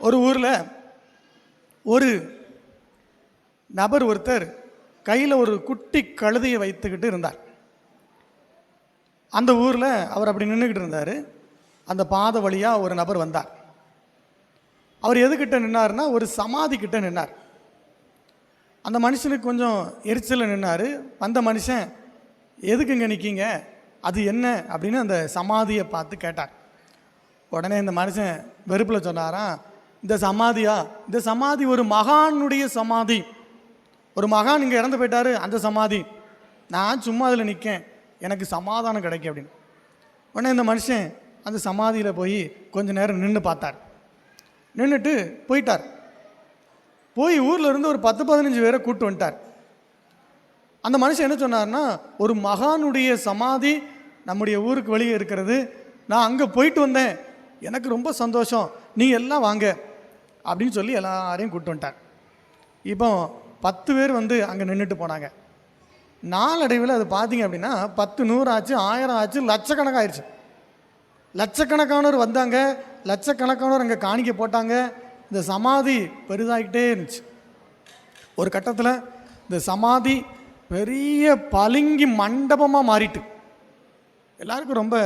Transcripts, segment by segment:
ஒரு ஊரில் ஒரு நபர் ஒருத்தர் கையில் ஒரு குட்டி கழுதையை வைத்துக்கிட்டு இருந்தார். அந்த ஊரில் அவர் அப்படி நின்றுக்கிட்டு இருந்தார். அந்த பாதை வழியாக ஒரு நபர் வந்தார். அவர் எதுக்கிட்ட நின்னார்னா ஒரு சமாதி கிட்ட நின்னார். அந்த மனுஷனுக்கு கொஞ்சம் எரிச்சலில் நின்னார். வந்த மனுஷன் எதுக்குங்க நிற்கீங்க அது என்ன? அப்படின்னு அந்த சமாதியை பார்த்து கேட்டார். உடனே இந்த மனுஷன் வெறுப்பில் சொன்னாராம் இந்த சமாதியா? இந்த சமாதி ஒரு மகானுடைய சமாதி. ஒரு மகான் இங்கே இறந்து போயிட்டாரு அந்த சமாதி. நான் சும்மா அதில் நிற்கேன் எனக்கு சமாதானம் கிடைக்கும் அப்படின்னு. உடனே இந்த மனுஷன் அந்த சமாதியில் போய் கொஞ்சம் நேரம் நின்று பார்த்தார். நின்றுட்டு போயிட்டார். போய் ஊரில் இருந்து ஒரு பத்து பதினஞ்சு பேரை கூட்டு வந்துட்டார். அந்த மனுஷன் என்ன சொன்னார்னா ஒரு மகானுடைய சமாதி நம்முடைய ஊருக்கு வெளியே இருக்கிறது. நான் அங்கே போயிட்டு வந்தேன். எனக்கு ரொம்ப சந்தோஷம். நீ எல்லாம் வாங்க. அப்படின்னு சொல்லி எல்லாரையும் கூட்டு வந்துட்டார் இப்போ பத்து பேர் வந்து அங்கே நின்றுட்டு போனாங்க. நாளடைவில் அது பார்த்தீங்க அப்படின்னா பத்து நூறு ஆச்சு ஆயிரம் ஆச்சு லட்சக்கணக்காக ஆயிடுச்சு லட்சக்கணக்கானவர் வந்தாங்க லட்சக்கணக்கானவர் அங்கே காணிக்க போட்டாங்க. இந்த சமாதி பெரிதாகிட்டே இருந்துச்சு. ஒரு கட்டத்தில் இந்த சமாதி பெரிய பளிங்கி மண்டபமாக மாறிட்டு. எல்லாருக்கும் ரொம்ப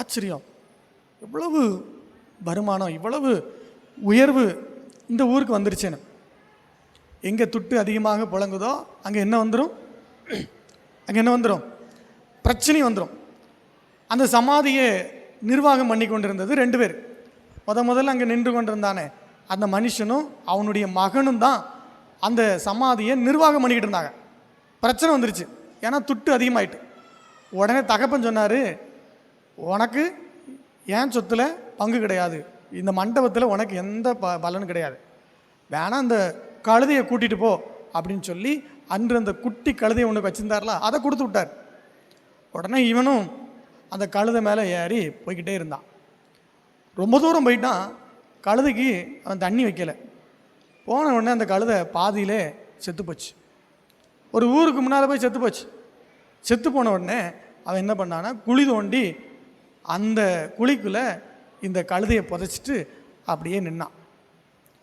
ஆச்சரியம். இவ்வளவு வருமானம் இவ்வளவு உயர்வு இந்த ஊருக்கு வந்துருச்சேன்னு. எங்கே துட்டு அதிகமாக புழங்குதோ அங்கே என்ன வந்துடும் அங்கே என்ன வந்துடும் பிரச்சனை வந்துடும் அந்த சமாதியை நிர்வாகம் பண்ணி கொண்டிருந்தது ரெண்டு பேர். முத முதல்ல அங்கே நின்று கொண்டிருந்தானே அந்த மனுஷனும் அவனுடைய மகனும் தான் அந்த சமாதியை நிர்வாகம் பண்ணிக்கிட்டு இருந்தாங்க. பிரச்சனை வந்துருச்சு. ஏன்னா துட்டு அதிகமாயிட்டு. உடனே தகப்பன் சொன்னார் உனக்கு ஏன் சொத்தில் பங்கு கிடையாது? இந்த மண்டபத்தில் உனக்கு எந்த ப பலனும் கிடையாது. வேணால் அந்த கழுதையை கூட்டிகிட்டு போ அப்படின்னு சொல்லி அன்று அந்த குட்டி கழுதையை ஒன்று வச்சுருந்தார்ல அதை கொடுத்து விட்டார். உடனே இவனும் அந்த கழுதை மேலே ஏறி போய்கிட்டே இருந்தான். ரொம்ப தூரம் போயிட்டான் கழுதைக்கு அவன் தண்ணி வைக்கலை. போன உடனே அந்த கழுதை பாதியிலே செத்து போச்சு. ஒரு ஊருக்கு முன்னால் போய் செத்து போச்சு. செத்து போன உடனே அவன் என்ன பண்ணான்னா குழி தோண்டி அந்த குழிக்குள்ளே இந்த கழுதையை புதைச்சிட்டு அப்படியே நின்னான்.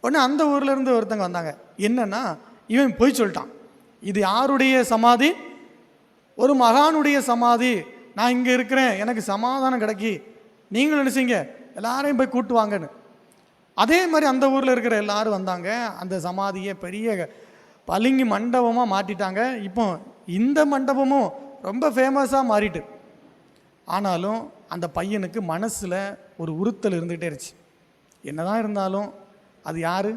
உடனே அந்த ஊர்லேருந்து ஒருத்தங்க வந்தாங்க. என்னன்னா இவன் போய் சொல்லிட்டான். இது யாருடைய சமாதி? ஒரு மகானுடைய சமாதி. நான் இங்கே இருக்கிறேன். எனக்கு சமாதானம் கிடைக்கி. நீங்களும் நினச்சிங்க. எல்லாரையும் போய் கூட்டு வாங்கன்னு. அதே மாதிரி அந்த ஊரில் இருக்கிற எல்லாரும் வந்தாங்க. அந்த சமாதியை பெரிய பளிங்கு மண்டபமாக மாட்டிட்டாங்க இப்போ இந்த மண்டபமும் ரொம்ப ஃபேமஸாக மாறிட்டு. ஆனாலும் அந்த பையனுக்கு மனசில் ஒரு உறுத்தல் இருந்துகிட்டே இருந்துச்சு. என்னதான் இருந்தாலும் அது யார்?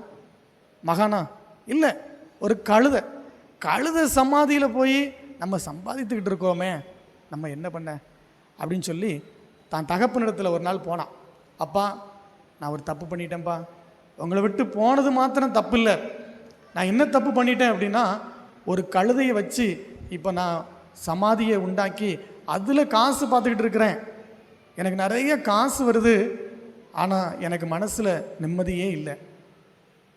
மகானா? இல்லை ஒரு கழுதை. கழுதை சமாதியில் போய் நம்ம சம்பாதித்துக்கிட்டு இருக்கோமே நம்ம என்ன பண்ண? அப்படின்னு சொல்லி தான் தகப்பனிடத்தில் ஒரு நாள் போனான். அப்பா நான் ஒரு தப்பு பண்ணிட்டேன்ப்பா. உங்களை விட்டு போனது மாத்திரம் தப்பு இல்லை. நான் என்ன தப்பு பண்ணிட்டேன் அப்படின்னா ஒரு கழுதையை வச்சு இப்போ நான் சமாதியை உண்டாக்கி அதில் காசு பார்த்துக்கிட்டு இருக்கிறேன். எனக்கு நிறைய காசு வருது ஆனால் எனக்கு மனசில் நிம்மதியே இல்லை.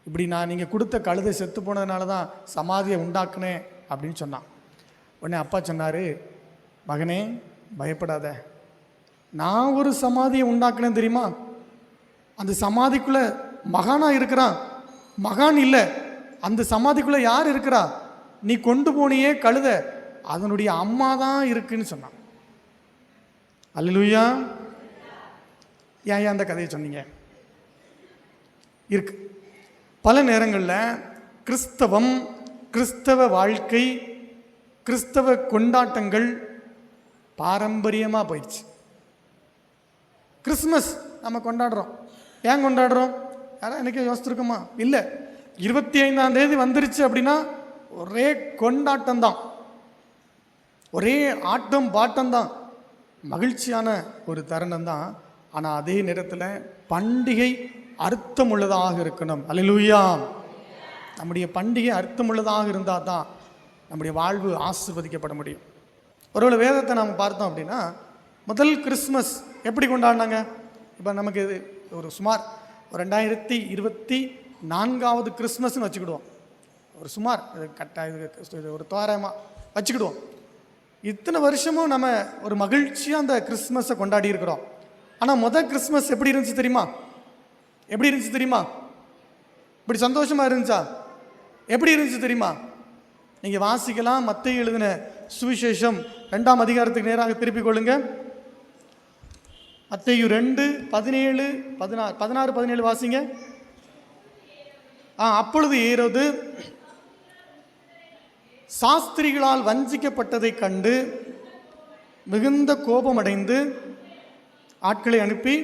இப்படி நான் நீங்கள் கொடுத்த கழுதை செத்து போனதுனால தான் சமாதியை உண்டாக்குனேன் அப்படின்னு சொன்னான். உடனே அப்பா சொன்னார் மகனே பயப்படாத. நான் ஒரு சமாதியை உண்டாக்குனேன் தெரியுமா? அந்த சமாதிக்குள்ளே மகானா இருக்கிறான். மகான் இல்லை. அந்த சமாதிக்குள்ளே யார் இருக்கிறா? நீ கொண்டு போனியே கழுத. அதனுடைய அம்மா தான் இருக்குன்னு சொன்னான். அல்லேலூயா ஏன் ஏன் அந்த கதையை சொன்னீங்க? இருக்கு. பல நேரங்களில் கிறிஸ்தவம் கிறிஸ்தவ வாழ்க்கை கிறிஸ்தவ கொண்டாட்டங்கள் பாரம்பரியமாக போயிடுச்சு. கிறிஸ்மஸ் நம்ம கொண்டாடுறோம். ஏன் கொண்டாடுறோம்? யாரா எனக்கு யோசிச்சிருக்கோமா? இல்லை. இருபத்தி ஐந்தாம் தேதி வந்துருச்சு அப்படின்னா ஒரே கொண்டாட்டம் தான் ஒரே ஆட்டம் பாட்டம் தான் மகிழ்ச்சியான ஒரு தருணம் தான் ஆனால் அதே நேரத்தில் பண்டிகை அர்த்தமுள்ளதாக இருக்கணும். அல்லேலூயா. நம்முடைய பண்டிகை அர்த்தமுள்ளதாக இருந்தால் தான் நம்முடைய வாழ்வு ஆசிர்வதிக்கப்பட முடியும். ஒருவேளை வேதத்தை நாம் பார்த்தோம் அப்படின்னா முதல் கிறிஸ்மஸ் எப்படி கொண்டாடினாங்க? இப்போ நமக்கு இது ஒரு சுமார் ரெண்டாயிரத்தி இருபத்தி நான்காவது கிறிஸ்மஸ்னு வச்சுக்கிடுவோம். ஒரு சுமார் இது கட்ட இது இது ஒரு தோராயமாக வச்சுக்கிடுவோம். இத்தனை வருஷமும் நம்ம ஒரு மகிழ்ச்சியாக அந்த கிறிஸ்மஸை கொண்டாடி இருக்கிறோம். ஆனால் மொதல் கிறிஸ்மஸ் எப்படி இருந்துச்சு தெரியுமா? எப்படி இருந்துச்சு தெரியுமா? இப்படி சந்தோஷமாக இருந்துச்சா? எப்படி இருந்துச்சு தெரியுமா? நீங்கள் வாசிக்கலாம் மத்திய எழுதின சுவிசேஷம் ரெண்டாம் அதிகாரத்துக்கு நேராக திருப்பிக் கொள்ளுங்க. மத்தேயு ரெண்டு பதினேழு பதினாறு பதினாறு பதினேழு வாசிங்க. ஆ அப்பொழுது ஏறது சாஸ்திரிகளால் வஞ்சிக்கப்பட்டதைக் கண்டு மிகுந்த கோபமடைந்து ஆட்களை அனுப்பி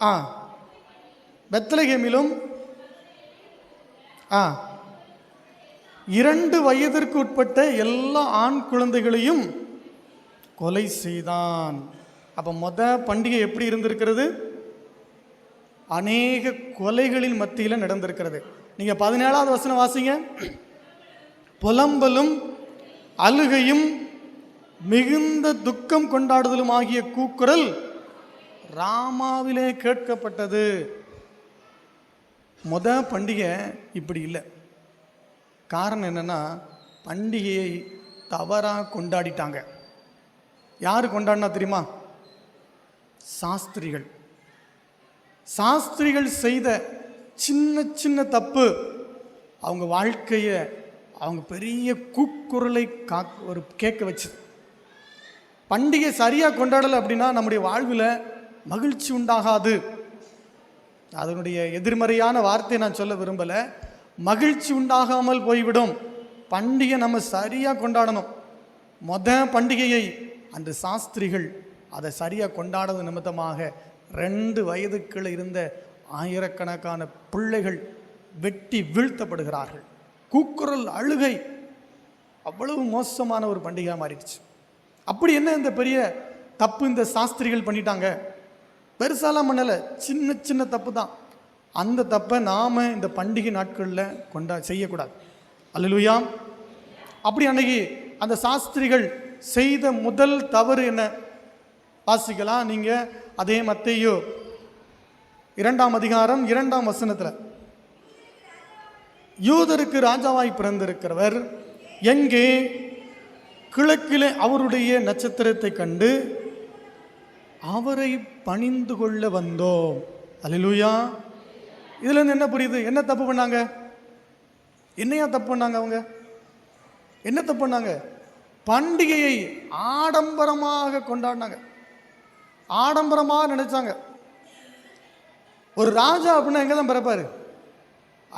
ஆ பெத்லகேமிலும் ஆ இரண்டு வயதிற்கு உட்பட்ட எல்லா ஆண் குழந்தைகளையும் கொலை செய்தான். அப்போ மொத பண்டிகை எப்படி இருந்திருக்கிறது? அநேக கொலைகளின் மத்தியில் நடந்திருக்கிறது. நீங்கள் பதினேழாவது வசனம் வாசிங்க. புலம்பலும் அழுகையும் மிகுந்த துக்கம் கொண்டாடுதலும் ஆகிய கூக்குரல் ராமாவிலே கேட்கப்பட்டது. முத பண்டிகை இப்படி இல்லை. காரணம் என்னென்னா பண்டிகையை தவறாக கொண்டாடிட்டாங்க. யார் கொண்டாடினா தெரியுமா? சாஸ்திரிகள். சாஸ்திரிகள் செய்த சின்ன சின்ன தப்பு. அவங்க வாழ்க்கையை அவங்க பெரிய கூக்குரலை கா ஒரு கேட்க வச்சு பண்டிகை சரியாக கொண்டாடலை அப்படின்னா நம்முடைய வாழ்வில் மகிழ்ச்சி உண்டாகாது. அதனுடைய எதிர்மறையான வார்த்தையை நான் சொல்ல விரும்பலை. மகிழ்ச்சி உண்டாகாமல் போய்விடும். பண்டிகை நம்ம சரியாக கொண்டாடணும். மொத பண்டிகையை அந்த சாஸ்திரிகள் அதை சரியாக கொண்டாடுறது நிமித்தமாக ரெண்டு வயதுக்குள்ள இருந்த ஆயிரக்கணக்கான பிள்ளைகள் வெட்டி வீழ்த்தப்படுகிறார்கள். கூக்குரல் அழுகை அவ்வளவு மோசமான ஒரு பண்டிகையாக மாறிடுச்சு. அப்படி என்ன இந்த பெரிய தப்பு இந்த சாஸ்திரிகள் பண்ணிட்டாங்க? பெருசாலாம் பண்ணலை. சின்ன சின்ன தப்பு தான். அந்த தப்பை நாம் இந்த பண்டிகை நாட்களில் கொண்டா செய்யக்கூடாது. அல்லலுயாம் அப்படி அன்னைக்கு அந்த சாஸ்திரிகள் செய்த முதல் தவறு என்ன? வாசிக்கலாம். நீங்கள் அதே மத்தையோ இரண்டாம் அதிகாரம் இரண்டாம் வசனத்தில் யூதருக்கு ராஜாவாய் பிறந்திருக்கிறவர் எங்கே? கிழக்கிலே அவருடைய நட்சத்திரத்தை கண்டு அவரை பணிந்து கொள்ள வந்தோம். அலிலுயா இதுலேருந்து என்ன புரியுது? என்ன தப்பு பண்ணாங்க? என்னையா தப்பு பண்ணாங்க அவங்க? என்ன தப்பு பண்ணாங்க? பண்டிகையை ஆடம்பரமாக கொண்டாடினாங்க. ஆடம்பரமாக நினைச்சாங்க. ஒரு ராஜா அப்படின்னா எங்கே தான் பிறப்பார்?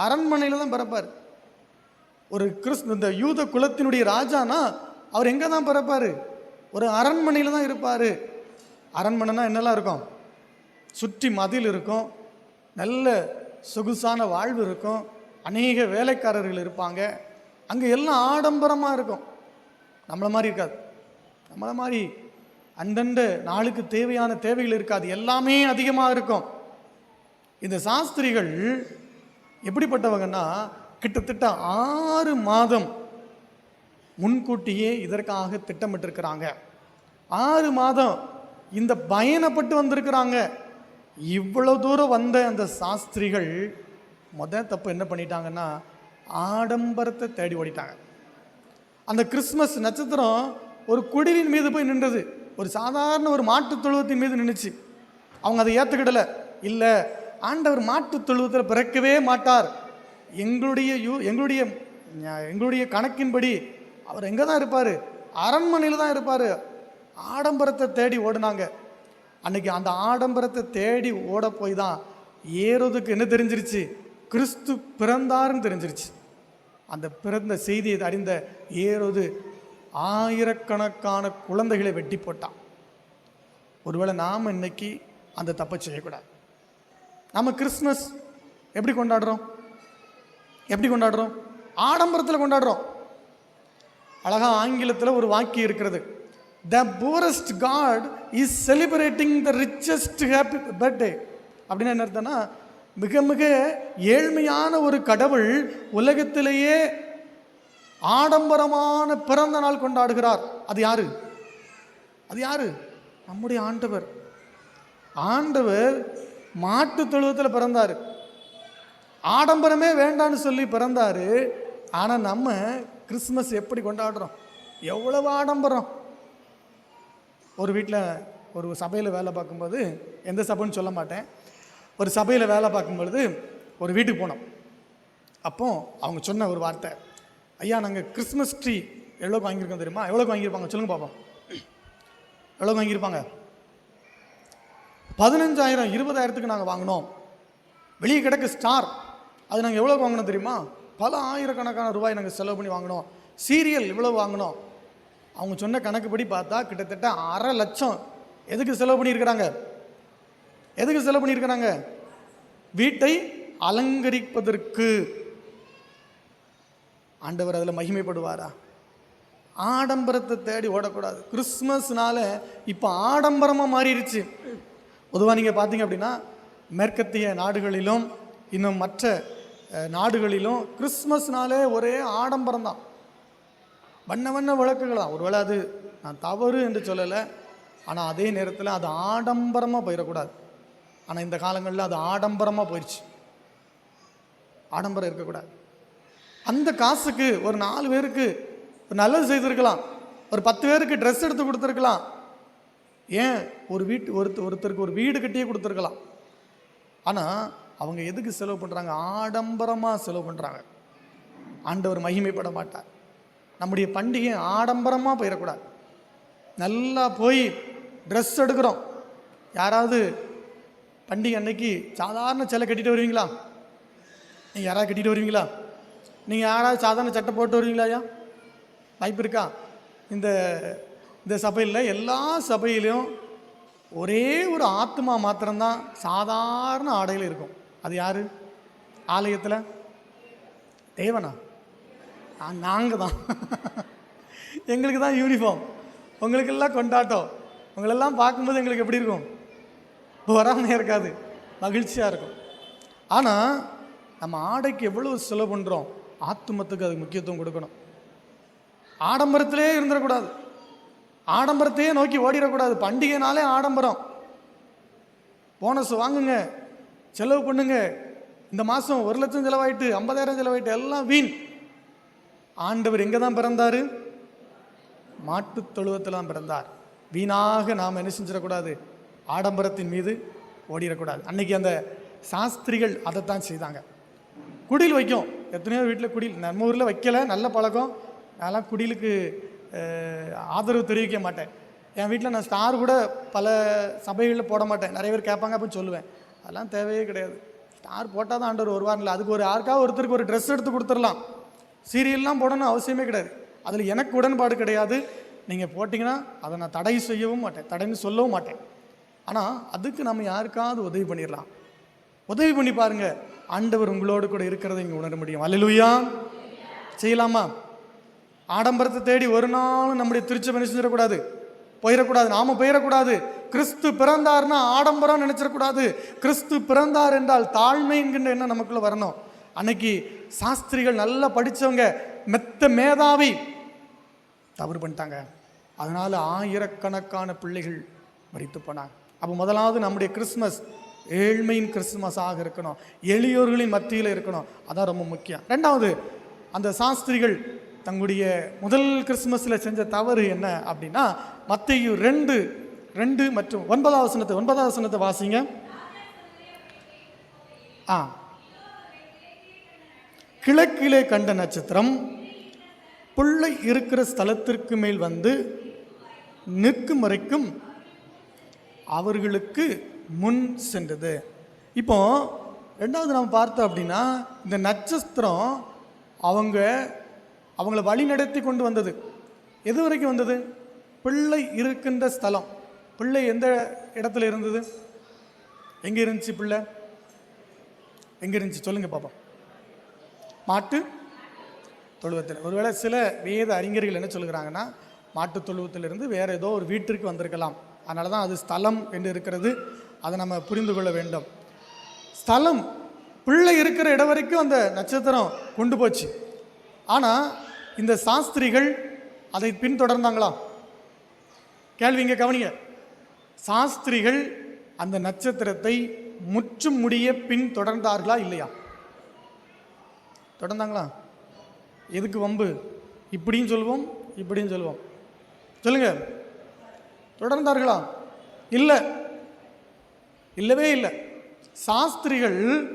அரண்மனையில் தான் பிறப்பார். ஒரு கிறிஸ்து இந்த யூத குலத்தினுடைய ராஜானா அவர் எங்கே தான் பிறப்பார்? ஒரு அரண்மனையில் தான் இருப்பார். அரண்மனைனா என்னெல்லாம் இருக்கும்? சுற்றி மதில் இருக்கும் நல்ல சொகுசான வாழ்வு இருக்கும் அநேக வேலைக்காரர்கள் இருப்பாங்க. அங்கே எல்லாம் ஆடம்பரமாக இருக்கும். நம்மளை மாதிரி இருக்காது. நம்மளை மாதிரி அந்தந்த நாளுக்கு தேவையான தேவைகள் இருக்காது. எல்லாமே அதிகமாக இருக்கும். இந்த சாஸ்திரிகள் எப்படிப்பட்டவங்கன்னா கிட்டத்தட்ட ஆறு மாதம் முன்கூட்டியே இதற்காக திட்டமிட்டிருக்கிறாங்க. ஆறு மாதம் இந்த பயணப்பட்டு வந்திருக்கிறாங்க. இவ்வளோ தூரம் வந்த அந்த சாஸ்திரிகள் மொதல் தப்பு என்ன பண்ணிட்டாங்கன்னா ஆடம்பரத்தை தேடி ஓடிட்டாங்க. அந்த கிறிஸ்மஸ் நட்சத்திரம் ஒரு குடிலின் மீது போய் நின்றது. ஒரு சாதாரண ஒரு மாட்டுத் தொழுவத்தின் மீது நின்றுச்சு அவங்க அதை ஏற்றுக்கிடலை இல்லை ஆண்டவர் மாட்டுத் தொழுவத்தில் பிறக்கவே மாட்டார். எங்களுடைய யூ எங்களுடைய எங்களுடைய கணக்கின்படி அவர் எங்கே தான் இருப்பார்? அரண்மனையில் தான் இருப்பார். ஆடம்பரத்தை தேடி ஓடுனாங்க. அன்னைக்கு அந்த ஆடம்பரத்தை தேடி ஓட போய் தான் ஏறுவதுக்கு என்ன தெரிஞ்சிருச்சு? கிறிஸ்து பிறந்தாருன்னு தெரிஞ்சிருச்சு. அந்த பிறந்த செய்தியை அறிந்த ஏரோது ஆயிரக்கணக்கான குழந்தைகளை வெட்டி போட்டான். ஒருவேளை நாம் இன்னைக்கு அந்த தப்பை செய்யக்கூடாது. நம்ம கிறிஸ்மஸ் எப்படி கொண்டாடுறோம்? எப்படி கொண்டாடுறோம்? ஆடம்பரத்தில் கொண்டாடுறோம். அழகா ஆங்கிலத்தில் ஒரு வாக்கியம் இருக்கிறது. The poorest god is celebrating the richest happy birthday அப்படின்னு என்ன அர்த்தம்னா மிக மிக ஏழ்மையான ஒரு கடவுள் உலகத்திலேயே ஆடம்பரமான பிறந்த நாள் கொண்டாடுகிறார். அது யாரு? அது யாரு? நம்முடைய ஆண்டவர். ஆண்டவர் மாட்டு தொழுவத்தில் பிறந்தார். ஆடம்பரமே வேண்டான்னு சொல்லி பிறந்தாரு. ஆனால் நம்ம கிறிஸ்மஸ் எப்படி கொண்டாடுறோம்? எவ்வளவு ஆடம்பரம்? ஒரு வீட்டில் ஒரு சபையில் வேலை பார்க்கும்போது எந்த சபைன்னு சொல்ல மாட்டேன். ஒரு சபையில் வேலை பார்க்கும்பொழுது ஒரு வீட்டுக்கு போனோம். அப்போ அவங்க சொன்ன ஒரு வார்த்தை ஐயா நாங்கள் கிறிஸ்மஸ் ட்ரீ எவ்வளோக்கு வாங்கியிருக்கோம் தெரியுமா? எவ்வளோக்கு வாங்கியிருப்பாங்க? சொல்லுங்கள் பார்ப்போம் எவ்வளோக்கு வாங்கியிருப்பாங்க? பதினஞ்சாயிரம் இருபதாயிரத்துக்கு நாங்கள் வாங்கினோம். வெளியே கிடக்கு ஸ்டார். அது நாங்கள் எவ்வளோ வாங்கினோம் தெரியுமா? பல ஆயிரக்கணக்கான ரூபாய் நாங்கள் செலவு பண்ணி வாங்கினோம். சீரியல் இவ்வளோ வாங்கினோம். அவங்க சொன்ன கணக்குப்படி பார்த்தா கிட்டத்தட்ட அரை லட்சம். எதுக்கு செலவு பண்ணியிருக்கிறாங்க? எதுக்கு செலவு பண்ணியிருக்கிறாங்க? வீட்டை அலங்கரிப்பதற்கு. ஆண்டவர் அதில் மகிமைப்படுவாரா? ஆடம்பரத்தை தேடி ஓடக்கூடாது. கிறிஸ்மஸ்னால இப்போ ஆடம்பரமாக மாறிடுச்சு பொதுவாக நீங்கள் பார்த்தீங்க அப்படின்னா மேற்கத்திய நாடுகளிலும் இன்னும் மற்ற நாடுகளிலும் கிறிஸ்மஸ்னாலே ஒரே ஆடம்பரம் தான். வண்ண வண்ண விளக்குகள் தான் ஒருவேளை அது நான் தவறு என்று சொல்லலை. ஆனால் அதே நேரத்தில் அது ஆடம்பரமாக போயிடக்கூடாது. ஆனால் இந்த காலங்களில் அது ஆடம்பரமாக போயிடுச்சு ஆடம்பரம் இருக்கக்கூடாது. அந்த காசுக்கு ஒரு நாலு பேருக்கு ஒரு நல்லது செய்திருக்கலாம். ஒரு பத்து பேருக்கு ட்ரெஸ் எடுத்து கொடுத்துருக்கலாம். ஏன் ஒரு வீட்டு ஒருத்தர் ஒருத்தருக்கு ஒரு வீடு கட்டியே கொடுத்துருக்கலாம். ஆனால் அவங்க எதுக்கு செலவு பண்ணுறாங்க ஆடம்பரமாக செலவு பண்ணுறாங்க ஆண்டவர் மகிமைப்பட மாட்டார். நம்முடைய பண்டிகை ஆடம்பரமாக போயிடக்கூடாது. நல்லா போய் ட்ரெஸ் எடுக்கிறோம். யாராவது பண்டிகை அன்னைக்கு சாதாரண சிலை கட்டிட்டு வருவீங்களா? நீங்கள் யாராவது கட்டிட்டு வருவீங்களா? நீங்கள் யாராவது சாதாரண சட்டை போட்டு வருவீங்களா ஐயா? வாய்ப்பு இருக்கா? இந்த இந்த சபையில் எல்லா சபையிலையும் ஒரே ஒரு ஆத்மா மாத்திரம்தான் சாதாரண ஆடையில் இருக்கும். அது யார்? ஆலயத்தில்? தேவனா? நாங்கள் தான் எங்களுக்கு தான் யூனிஃபார்ம் உங்களுக்கெல்லாம் கொண்டாட்டம். உங்களெல்லாம் பார்க்கும்போது எங்களுக்கு எப்படி இருக்கும்? வராமையாக இருக்காது. மகிழ்ச்சியாக இருக்கும். ஆனால் நம்ம ஆடைக்கு எவ்வளோ செலவு பண்ணுறோம் ஆத்துமத்துக்கு அதுக்கு முக்கியத்துவம் கொடுக்கணும். ஆடம்பரத்திலே இருந்துடக்கூடாது. ஆடம்பரத்தையே நோக்கி ஓடிடக்கூடாது. பண்டிகைனாலே ஆடம்பரம். போனஸ் வாங்குங்க. செலவு பண்ணுங்க. இந்த மாதம் ஒரு லட்சம் செலவாயிட்டு ஐம்பதாயிரம் செலவாயிட்டு எல்லாம் வீண். ஆண்டவர் எங்கே தான் பிறந்தார்? மாட்டுத் தொழுவத்தில் தான் பிறந்தார். வீணாக நாம் என்ன செஞ்சிடக்கூடாது? ஆடம்பரத்தின் மீது ஓடிடக்கூடாது. அன்றைக்கி அந்த சாஸ்திரிகள் அதைத்தான் செய்தாங்க. குடில் வைக்கும். எத்தனையோ வீட்டில் குடில். நம்ம ஊரில் வைக்கல. நல்ல பழக்கம். நான்லாம் குடிலுக்கு ஆதரவு தெரிவிக்க மாட்டேன். என் வீட்டில் நான் ஸ்டார் கூட பல சபைகளில் போட மாட்டேன். நிறைய பேர் கேட்பாங்க அப்படின்னு சொல்லுவேன். அதெல்லாம் தேவையே கிடையாது. ஸ்டார் போட்டால் தான் ஆண்டவர் வருவார் இல்லை அதுக்கு ஒரு யாருக்காவது ஒருத்தருக்கு ஒரு ட்ரெஸ் எடுத்து கொடுத்துடலாம். சீரியல்லாம் போடணும் அவசியமே கிடையாது. அதில் எனக்கு உடன்பாடு கிடையாது. நீங்கள் போட்டிங்கன்னா அதை நான் தடை செய்யவும் மாட்டேன். தடைன்னு சொல்லவும் மாட்டேன். ஆனால் அதுக்கு நம்ம யாருக்காவது உதவி பண்ணிடலாம். உதவி பண்ணி பாருங்கள் ஆண்டவர் உங்களோடு கூட இருக்கிறத இங்கே உணர முடியும். அல்லலுயா செய்யலாமா? ஆடம்பரத்தை தேடி ஒரு நாளும் நம்முடைய திருச்சபை என்ன செஞ்சிடக்கூடாது? போயிடக்கூடாது. நாம போயிடக்கூடாது. கிறிஸ்து பிறந்தார்னா ஆடம்பரம் நினைச்சிடக்கூடாது. கிறிஸ்து பிறந்தார் என்றால் தாழ்மை என்கின்ற எண்ணம் நமக்குள்ள வரணும். அன்னைக்கு சாஸ்திரிகள் நல்லா படித்தவங்க மெத்த மேதாவி தவறு பண்ணிட்டாங்க. அதனால் ஆயிரக்கணக்கான பிள்ளைகள் மறித்து போனாங்க. அப்போ முதலாவது நம்முடைய கிறிஸ்மஸ் ஏழ்மையின் கிறிஸ்துமஸாக இருக்கணும். எளியோர்களின் மத்தியில் இருக்கணும். அதான் ரொம்ப முக்கியம். ரெண்டாவது அந்த சாஸ்திரிகள் தங்களுடைய முதல் கிறிஸ்மஸில் செஞ்ச தவறு என்ன அப்படின்னா மத்தையு ரெண்டு ரெண்டு மற்றும் ஒன்பதாவது வசனத்தை ஒன்பதாவது வசனத்தை வாசிங்க. ஆ. கிழக்கிலே கண்ட நட்சத்திரம் பிள்ளை இருக்கிற ஸ்தலத்திற்கு மேல் வந்து நிற்கும் வரைக்கும் அவர்களுக்கு முன் சென்றது. இப்போ ரெண்டாவது நாம் பார்த்தோம் அப்படின்னா இந்த நட்சத்திரம் அவங்க அவங்கள வழி நடத்தி கொண்டு வந்தது. எது வரைக்கும் வந்தது? பிள்ளை இருக்கின்ற ஸ்தலம். பிள்ளை எந்த இடத்துல இருந்தது? எங்கே இருந்துச்சு பிள்ளை? எங்கே இருந்துச்சு? சொல்லுங்க பாப்பா. மாட்டு தொழுவத்தில். ஒருவேளை சில வேத அறிஞர்கள் என்ன சொல்கிறாங்கன்னா மாட்டு தொழுவத்திலிருந்து வேற ஏதோ ஒரு வீட்டிற்கு வந்திருக்கலாம். அதனால தான் அது ஸ்தலம் என்று இருக்கிறது. அதை நம்ம புரிந்து கொள்ள வேண்டும். ஸ்தலம் பிள்ளை இருக்கிற இடம் வரைக்கும் அந்த நட்சத்திரம் கொண்டு போச்சு. ஆனால் இந்த சாஸ்திரிகள் அதை பின்தொடர்ந்தாங்களா? கேள்வி இங்கே கவனிங்க. சாஸ்திரிகள் அந்த நட்சத்திரத்தை முற்றும் முடிய பின் தொடர்ந்தார்களா இல்லையா? தொடர்ந்தாங்களா? எதுக்கு வம்பு? இப்படியும் சொல்லுவோம் இப்படியும் சொல்லுவோம். சொல்லுங்க. தொடர்ந்தார்களா? இல்லை. இல்லவே இல்லை. சாஸ்திரிகள்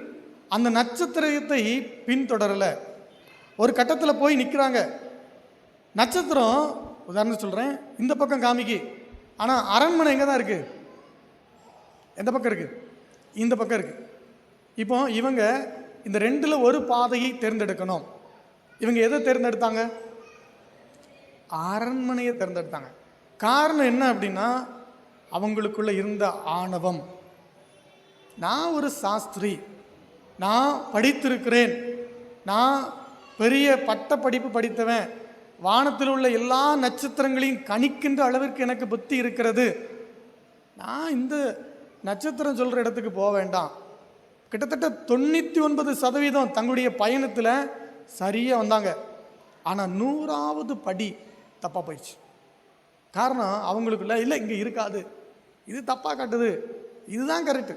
அந்த நட்சத்திரத்தை பின்தொடரல. ஒரு கட்டத்தில் போய் நிற்கிறாங்க நட்சத்திரம் உதாரணம் சொல்கிறேன் இந்த பக்கம் காமிக்கு. ஆனால் அரண்மனை எங்கே தான் இருக்குது எந்த பக்கம் இருக்குது இந்த பக்கம் இருக்குது இப்போ இவங்க இந்த ரெண்டில் ஒரு பாதையை தேர்ந்தெடுக்கணும். இவங்க எதை தேர்ந்தெடுத்தாங்க? அரண்மனையை தேர்ந்தெடுத்தாங்க. காரணம் என்ன அப்படின்னா அவங்களுக்குள்ள இருந்த ஆணவம். நான் ஒரு சாஸ்திரி. நான் படித்திருக்கிறேன். நான் பெரிய பட்ட படிப்பு படித்தவன் வானத்தில் உள்ள எல்லா நட்சத்திரங்களையும் கணிக்கின்ற அளவிற்கு எனக்கு புத்தி இருக்கிறது. நான் இந்த நட்சத்திரம் சொல்கிற இடத்துக்கு போக வேண்டாம். கிட்டத்தட்ட தொண்ணூற்றி ஒன்பது சதவீதம் தங்களுடைய பயணத்தில் சரியாக வந்தாங்க. ஆனால் நூறாவது படி தப்பாக போயிடுச்சு. காரணம் அவங்களுக்குள்ள இல்லை இங்கே இருக்காது. இது தப்பாக காட்டுது. இதுதான் கரெக்டு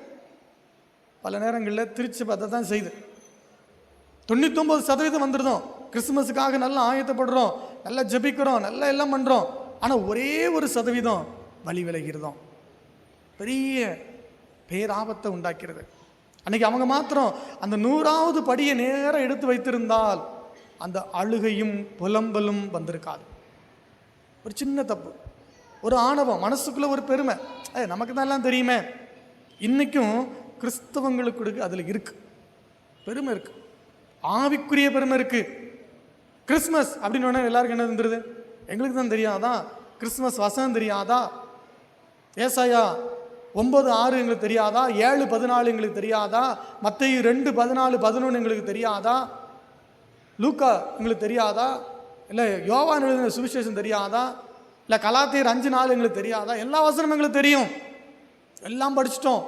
பல நேரங்களில் திருச்சி பார்த்தா தான் செய்யுது தொண்ணூத்தொம்பது சதவீதம் வந்துடுதோம் கிறிஸ்துமஸுக்காக நல்லா ஆயத்தப்படுறோம். நல்லா ஜெபிக்கிறோம். நல்லா எல்லாம் பண்ணுறோம் ஆனால் ஒரே ஒரு சதவீதம் வழி விலகிறதும் பெரிய பேராபத்தை உண்டாக்கிறது. அன்னைக்கு அவங்க மாத்திரம் அந்த நூறாவது படியை நேரம் எடுத்து வைத்திருந்தால் அந்த அழுகையும் புலம்பலும் வந்திருக்காது. ஒரு சின்ன தப்பு. ஒரு ஆணவம். மனசுக்குள்ளே ஒரு பெருமை. ஏ நமக்கு தான் எல்லாம் தெரியுமே. இன்றைக்கும் கிறிஸ்தவங்களுக்கு அதில் இருக்குது பெருமை இருக்குது ஆவிக்குரிய பெருமை இருக்கு. கிறிஸ்மஸ் அப்படின்னு உடனே எல்லாருக்கும் என்ன இருந்துருது எங்களுக்கு தான் தெரியாதா கிறிஸ்மஸ் வசனம் தெரியாதா? ஏசாயா ஒன்பது ஆறு எங்களுக்கு தெரியாதா? ஏழு பதினாலு எங்களுக்கு தெரியாதா? மற்ற ரெண்டு பதினாலு பதினொன்று எங்களுக்கு தெரியாதா? லூக்கா எங்களுக்கு தெரியாதா? இல்லை யோவான் எழுதின சுவிசேஷம் தெரியாதா? இல்லை கலாத்தீர் அஞ்சு நாள் எங்களுக்கு தெரியாதா? எல்லா வசனமும் எங்களுக்கு தெரியும். எல்லாம் படிச்சிட்டோம்.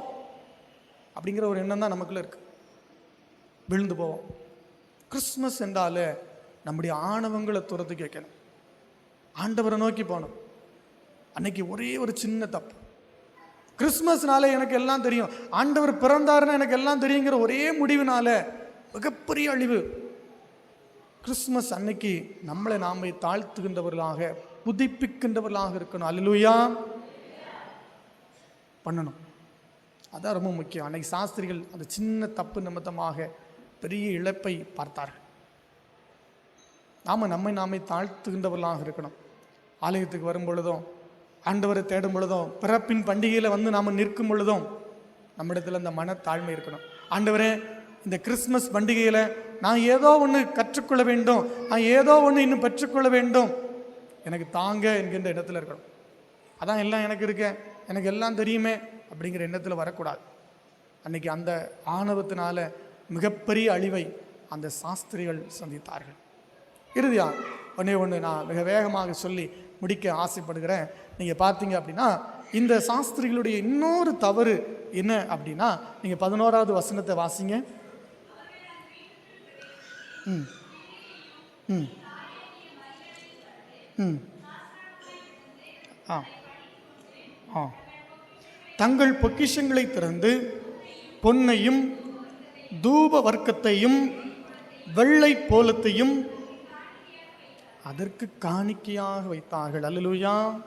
அப்படிங்கிற ஒரு எண்ணம் தான் நமக்குள்ளே இருக்குது விழுந்து போவோம். கிறிஸ்மஸ் என்றாலே நம்முடைய ஆணவங்களை துரத்துக்கு கேட்கணும். ஆண்டவரை நோக்கி போகணும். அன்னைக்கு ஒரே ஒரு சின்ன தப்பு. கிறிஸ்மஸ்னால எனக்கு எல்லாம் தெரியும். ஆண்டவர் பிறந்தாருன்னு எனக்கு எல்லாம் தெரியுங்கிற ஒரே முடிவுனால மிகப்பெரிய அழிவு. கிறிஸ்மஸ் அன்னைக்கு நம்மளை நாம தாழ்த்துகின்றவர்களாக புதுப்பிக்கின்றவர்களாக இருக்கணும். அல்லூயா பண்ணணும். அதான் ரொம்ப முக்கியம். அன்னைக்கு சாஸ்திரிகள் அந்த சின்ன தப்பு நிமித்தமாக பெரிய இழப்பை பார்த்தார்கள். நாம் நம்மை நாமே தாழ்த்துகின்றவர்களாக இருக்கணும். ஆலயத்துக்கு வரும் பொழுதும் ஆண்டவரை தேடும் பொழுதும் பிறப்பின் பண்டிகையில் வந்து நாம் நிற்கும் பொழுதும் நம்மிடத்தில் அந்த மனத்தாழ்மை இருக்கணும். ஆண்டவரே இந்த கிறிஸ்மஸ் பண்டிகையில் நான் ஏதோ ஒன்று கற்றுக்கொள்ள வேண்டும். நான் ஏதோ ஒன்று இன்னும் பெற்றுக்கொள்ள வேண்டும். எனக்கு தாங்க என்கின்ற இடத்துல இருக்கணும். அதான் எல்லாம் எனக்கு இருக்க எனக்கு எல்லாம் தெரியுமே அப்படிங்கிற எண்ணத்தில் வரக்கூடாது. அன்னைக்கு அந்த ஆணவத்தினால மிகப்பெரிய அழிவை அந்த சாஸ்திரிகள் சந்தித்தார்கள். இறுதியா ஒன்றே ஒன்று நான் மிக வேகமாக சொல்லி முடிக்க ஆசைப்படுகிறேன். நீங்கள் பார்த்தீங்க அப்படின்னா இந்த சாஸ்திரிகளுடைய இன்னொரு தவறு என்ன அப்படின்னா நீங்கள் பதினோராவது வசனத்தை வாசிங்க. ம். ம். ம். ஆ. ஆ. தங்கள் பொக்கிஷங்களை திறந்து பொன்னையும் தூப வர்க்கத்தையும் வெள்ளை போலத்தையும் அதற்கு காணிக்கையாக வைத்தார்கள். அல்லலுயா.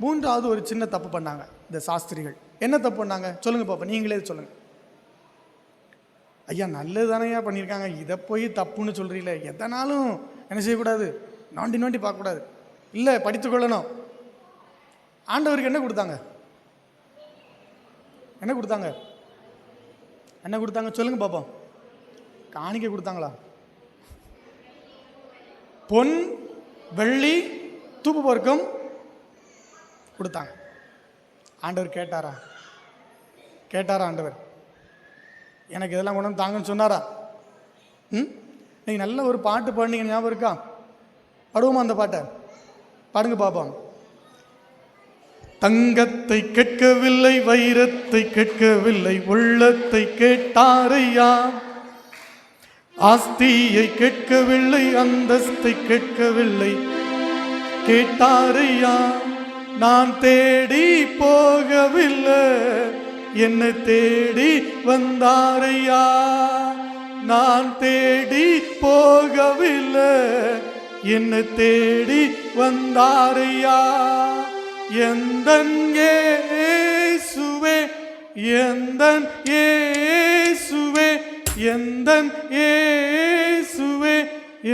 மூன்றாவது ஒரு சின்ன தப்பு பண்ணாங்க இந்த சாஸ்திரிகள். என்ன தப்பு பண்ணாங்க? சொல்லுங்க பாப்பா நீங்களே சொல்லுங்க. ஐயா நல்லது தானேயா பண்ணியிருக்காங்க. இதை போய் தப்புன்னு சொல்கிறீங்களே எதனாலும் என்ன செய்யக்கூடாது? நோண்டி நோண்டி பார்க்கக்கூடாது. இல்லை படித்துக்கொள்ளணும் ஆண்டவருக்கு என்ன கொடுத்தாங்க? என்ன கொடுத்தாங்க? என்ன கொடுத்தாங்க சொல்லுங்க பாப்போம். காணிக்கை கொடுத்தாங்களா? பொன் வெள்ளி தூப்பு பொருக்கம் கொடுத்தாங்க. ஆண்டவர் கேட்டாரா? கேட்டாரா ஆண்டவர்? எனக்கு இதெல்லாம் கொண்டு வந்து தாங்கன்னு சொன்னாரா? ம்? நீங்கள் நல்ல ஒரு பாட்டு பாடினீங்க ஞாபகம் இருக்கா? பாடுவோமா அந்த பாட்டை? பாடுங்க பார்ப்போம் தங்கத்தை கேட்கவில்லை வைரத்தை கேட்கவில்லை உள்ளத்தை கேட்டாரையா? ஆஸ்தியை கேட்கவில்லை அந்தஸ்தை கேட்கவில்லை கேட்டாரையா? நான் தேடி போகவில்லை என்னை தேடி வந்தாரையா? நான் தேடி போகவில்லை என்னை தேடி வந்தாரையா? எந்தன் இயேசுவே எந்தன் இயேசுவே எந்தன் இயேசுவே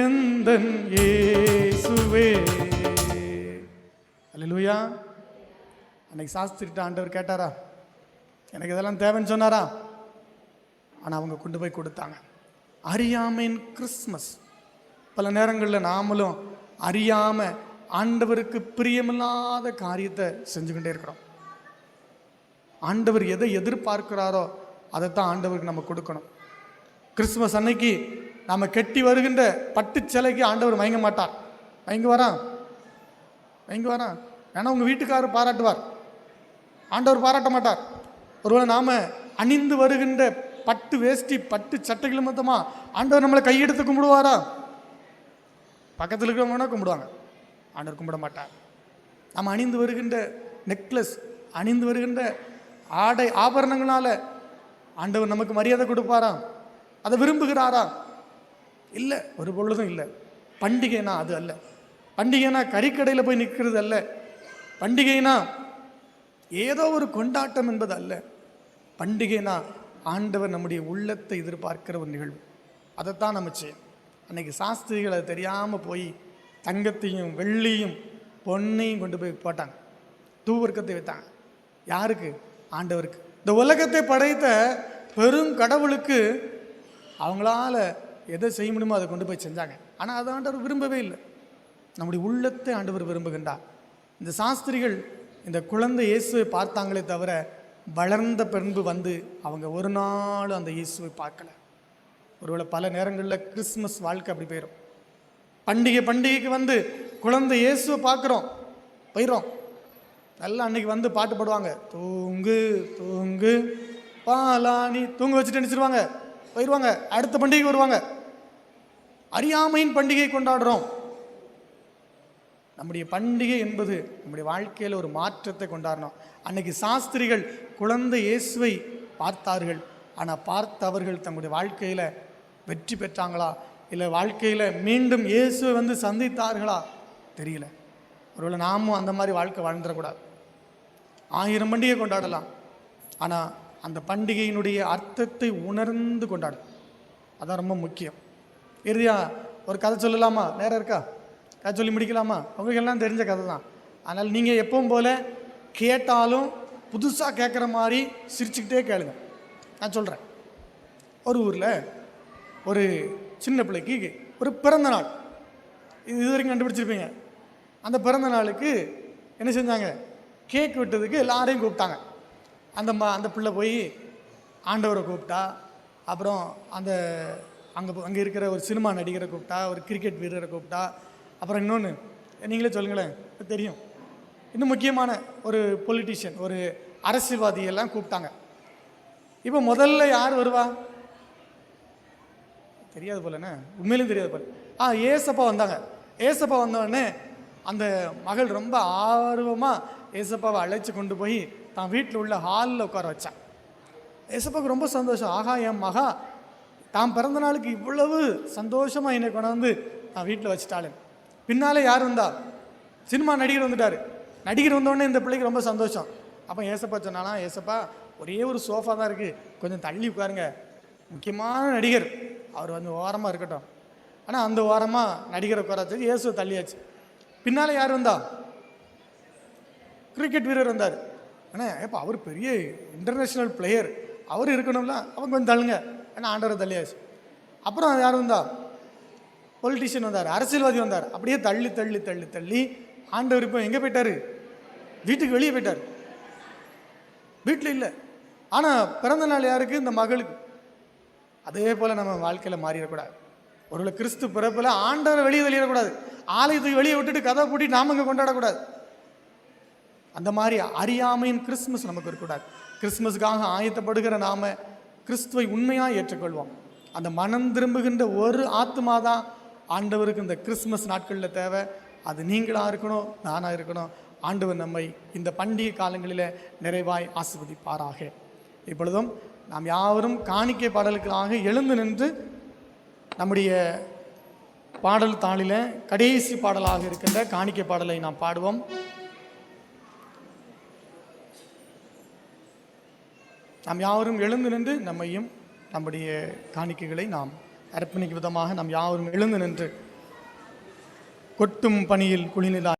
எந்தன் இயேசுவே. அல்லேலூயா அன்னைக்கு சாஸ்திரிட்ட ஆண்டவர் கேட்டாரா? எனக்கு இதெல்லாம் தேவைன்னு சொன்னாரா? ஆனால் அவங்க கொண்டு போய் கொடுத்தாங்க. அறியாமையின் கிறிஸ்மஸ் பல நேரங்களில் நாமளும் அறியாமல் ஆண்டவருக்கு பிரியமில்லாத காரியத்தை செஞ்சுக்கிட்டே இருக்கிறோம். ஆண்டவர் எதை எதிர்பார்க்கிறாரோ அதைத்தான் ஆண்டவருக்கு நம்ம கொடுக்கணும். கிறிஸ்துமஸ் அன்னைக்கு நாம் கெட்டி வருகின்ற பட்டு சிலைக்கு ஆண்டவர் மயங்க மாட்டார். மயங்க வரான். மயங்க வரான். ஏன்னா உங்கள் வீட்டுக்காரர் பாராட்டுவார். ஆண்டவர் பாராட்ட மாட்டார். ஒருவேளை நாம் அணிந்து வருகின்ற பட்டு வேஷ்டி பட்டு சட்டைகள் மொத்தமா ஆண்டவர் நம்மளை கையெடுத்து கும்பிடுவாரா? பக்கத்தில் இருக்கிறவங்கன்னா கும்பிடுவாங்க. ஆண்டவர் கும்பிட மாட்டார். நாம் அணிந்து வருகின்ற நெக்லஸ் அணிந்து வருகின்ற ஆடை ஆபரணங்களால ஆண்டவர் நமக்கு மரியாதை கொடுப்பாராம். அதை விரும்புகிறாரா இல்லை ஒரு பொழுதும் இல்லை. பண்டிகைனா அது அல்ல. பண்டிகைனா கறிக்கடையில் போய் நிற்கிறது அல்ல. பண்டிகைனா ஏதோ ஒரு கொண்டாட்டம் என்பது அல்ல. பண்டிகைனா ஆண்டவர் நம்முடைய உள்ளத்தை எதிர்பார்க்கிற ஒரு நிகழ்வு. அதைத்தான் நம்ம செய்யும் அன்னைக்கு சாஸ்திரிகள் அது தெரியாமல் போய் தங்கத்தையும் வெள்ளியும் பொன்னையும் கொண்டு போய் போட்டாங்க. தூவர்க்கத்தை வைத்தாங்க. யாருக்கு? ஆண்டவருக்கு. இந்த உலகத்தை படைத்த பெரும் கடவுளுக்கு அவங்களால எதை செய்ய முடியுமோ அதை கொண்டு போய் செஞ்சாங்க. ஆனால் அதை ஆண்டவர் விரும்பவே இல்லை. நம்முடைய உள்ளத்தை ஆண்டவர் விரும்புகின்றார். இந்த சாஸ்திரிகள் இந்த குழந்தை இயேசுவை பார்த்தாங்களே தவிர வளர்ந்த பின்பு வந்து அவங்க ஒரு நாள் அந்த இயேசுவை பார்க்கல. ஒருவேளை பல நேரங்களில் கிறிஸ்மஸ் வாழ்க்கை அப்படி போயிடும் பண்டிகை பண்டிகைக்கு வந்து குழந்தை இயேசுவை பார்க்குறோம். போயிடுறோம். நல்லா அன்னைக்கு வந்து பாட்டு பாடுவாங்க. தூங்கு தூங்கு பாலானி தூங்க வச்சுட்டு நினச்சிருவாங்க போயிடுவாங்க. அடுத்த பண்டிகைக்கு வருவாங்க. அறியாமையின் பண்டிகை கொண்டாடுறோம். நம்முடைய பண்டிகை என்பது நம்முடைய வாழ்க்கையில் ஒரு மாற்றத்தை கொண்டாடணும். அன்னைக்கு சாஸ்திரிகள் குழந்தை இயேசுவை பார்த்தார்கள். ஆனால் பார்த்தவர்கள் தங்களுடைய வாழ்க்கையில் வெற்றி பெற்றாங்களா? இல்லை வாழ்க்கையில் மீண்டும் இயேசுவை வந்து சந்தித்தார்களா? தெரியல. ஒருவேளை நாமும் அந்த மாதிரி வாழ்க்கை வாழ்ந்துடக்கூடாது. ஆயிரம் பண்டிகை கொண்டாடலாம். ஆனால் அந்த பண்டிகையினுடைய அர்த்தத்தை உணர்ந்து கொண்டாடும் அதான் ரொம்ப முக்கியம். இறுதியாக ஒரு கதை சொல்லலாமா? நேரம் இருக்கா? கதை சொல்லி முடிக்கலாமா? உங்களுக்கு எல்லாம் தெரிஞ்ச கதை தான். அதனால் நீங்கள் எப்பவும் போல் கேட்டாலும் புதுசாக கேட்குற மாதிரி சிரிச்சுக்கிட்டே கேளுங்க. நான் சொல்கிறேன் ஒரு ஊரில் ஒரு சின்ன பிள்ளைக்கு ஒரு பிறந்த நாள். இது இது வரைக்கும் கண்டுபிடிச்சிருப்பீங்க. அந்த பிறந்த நாளுக்கு என்ன செஞ்சாங்க? கேக் வெட்டதுக்கு எல்லாரையும் கூப்பிட்டாங்க. அந்த ம அந்த பிள்ளை போய் ஆண்டவரை கூப்பிட்டா அப்புறம் அந்த அங்கே அங்கே இருக்கிற ஒரு சினிமா நடிகரை கூப்பிட்டா ஒரு கிரிக்கெட் வீரரை கூப்பிட்டா அப்புறம் இன்னொன்று நீங்களே சொல்லுங்களேன் தெரியும். இன்னும் முக்கியமான ஒரு பொலிட்டிஷியன் ஒரு அரசியல்வாதியெல்லாம் கூப்பிட்டாங்க. இப்போ முதல்ல யார் வருவா? தெரியாது போலண்ணே உண்மையிலும் தெரியாது போல. ஆ ஏசப்பா வந்தாங்க. ஏசப்பா வந்தோடனே அந்த மகள் ரொம்ப ஆர்வமாக ஏசப்பாவை அழைச்சி கொண்டு போய் தான் வீட்டில் உள்ள ஹாலில் உட்கார வச்சான் ஏசப்பாவுக்கு ரொம்ப சந்தோஷம். ஆகா என் மகா தான் பிறந்த நாளுக்கு இவ்வளவு சந்தோஷமாக என்னை கொண்டாந்து தான் வீட்டில் வச்சுட்டாளு. பின்னால் யார் வந்தா? சினிமா நடிகர் வந்துட்டார். நடிகர் வந்தோடனே இந்த பிள்ளைக்கு ரொம்ப சந்தோஷம். அப்போ ஏசப்பா சொன்னாலாம் ஏசப்பா ஒரே ஒரு சோஃபா தான் இருக்குது கொஞ்சம் தள்ளி உட்காருங்க. முக்கியமான நடிகர். அவர் வந்து ஓரமாக இருக்கட்டும். ஆனால் அந்த ஓரமாக நடிகரை குறைச்சி இயேசு தள்ளியாச்சு. பின்னால் யார் வந்தா? கிரிக்கெட் வீரர் வந்தார். ஆனால் ஏப்பா அவர் பெரிய இன்டர்நேஷ்னல் பிளேயர் அவர் இருக்கணும்ல அவங்க கொஞ்சம் தள்ளுங்க. ஏன்னா ஆண்டவரை தள்ளியாச்சு. அப்புறம் யார் வந்தா? பொலிட்டிஷியன் வந்தார் அரசியல்வாதி வந்தார். அப்படியே தள்ளி தள்ளி தள்ளி தள்ளி ஆண்டவர் இப்போ எங்கே போயிட்டார்? வீட்டுக்கு வெளியே போயிட்டார். வீட்டில் இல்லை. ஆனால் பிறந்த நாள் யாருக்கு? இந்த மகளுக்கு. அதே போல் நம்ம வாழ்க்கையில் மாறிடக்கூடாது. ஒருவேளை கிறிஸ்து பிறப்பில் ஆண்டவரை வெளியே வெளியிடக்கூடாது. ஆலயத்துக்கு வெளியே விட்டுட்டு கதை பூட்டி நாம இங்கே கொண்டாடக்கூடாது. அந்த மாதிரி அறியாமையின் கிறிஸ்மஸ் நமக்கு இருக்கக்கூடாது. கிறிஸ்மஸுக்காக ஆயத்தப்படுகிற நாம கிறிஸ்துவை உண்மையாக ஏற்றுக்கொள்வோம். அந்த மனம் திரும்புகின்ற ஒரு ஆத்மா தான் ஆண்டவருக்கு இந்த கிறிஸ்மஸ் நாட்களில் தேவை. அது நீங்களாக இருக்கணும் நானாக இருக்கணும். ஆண்டவர் நம்மை இந்த பண்டிகை காலங்களில் நிறைவாய் ஆசிர்வதிப்பாராக. இப்பொழுதும் நாம் யாவரும் காணிக்கை பாடலுக்காக எழுந்து நின்று நம்முடைய பாடல் தாளில் கடைசி பாடலாக இருக்கின்ற காணிக்கை பாடலை நாம் பாடுவோம். நாம் யாவரும் எழுந்து நின்று நம்மையும் நம்முடைய காணிக்கைகளை நாம் அர்ப்பணிக்கும் விதமாக நாம் யாவரும் எழுந்து நின்று கொட்டும் பணியில் குளிநிலா